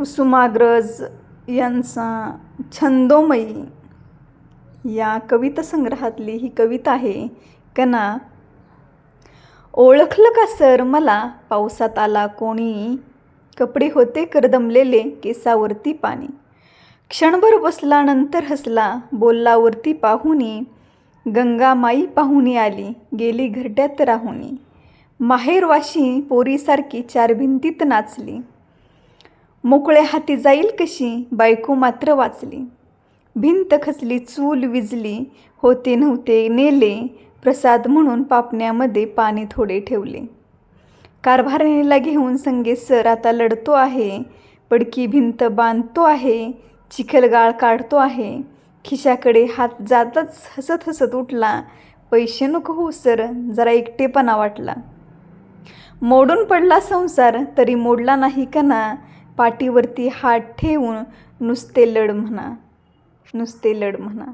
कुसुमाग्रज यांचा छंदोमयी या कविता संग्रहातली ही कविता आहे. कना ओळखलं का सर मला? पावसात आला कोणी? कपडे होते करदमलेले केसावरती पाणी. क्षणभर बसला नंतर हसला बोललावरती पाहुणी. गंगामाई पाहुणी आली गेली घरट्यात राहुणी. माहेरवाशी पोरीसारखी चार भिंतीत नाचली. मोकळ्या हाती जाईल कशी? बायको मात्र वाचली. भिंत खचली चूल विजली होते नव्हते नेले. प्रसाद म्हणून पापण्यामध्ये पाणी थोडे ठेवले. कारभारणीला घेऊन संगे सर आता लढतो आहे. पडकी भिंत बांधतो आहे. चिखलगाळ काढतो आहे. खिशाकडे हात जातच हसत हसत उठला. पैसे नको हो सर. जरा एकटेपणा वाटला. मोडून पडला संसार. तरी मोडला नाही का ना पाठीवरती हात ठेवून नुसते लढ म्हणा. नुसते लढ म्हणा.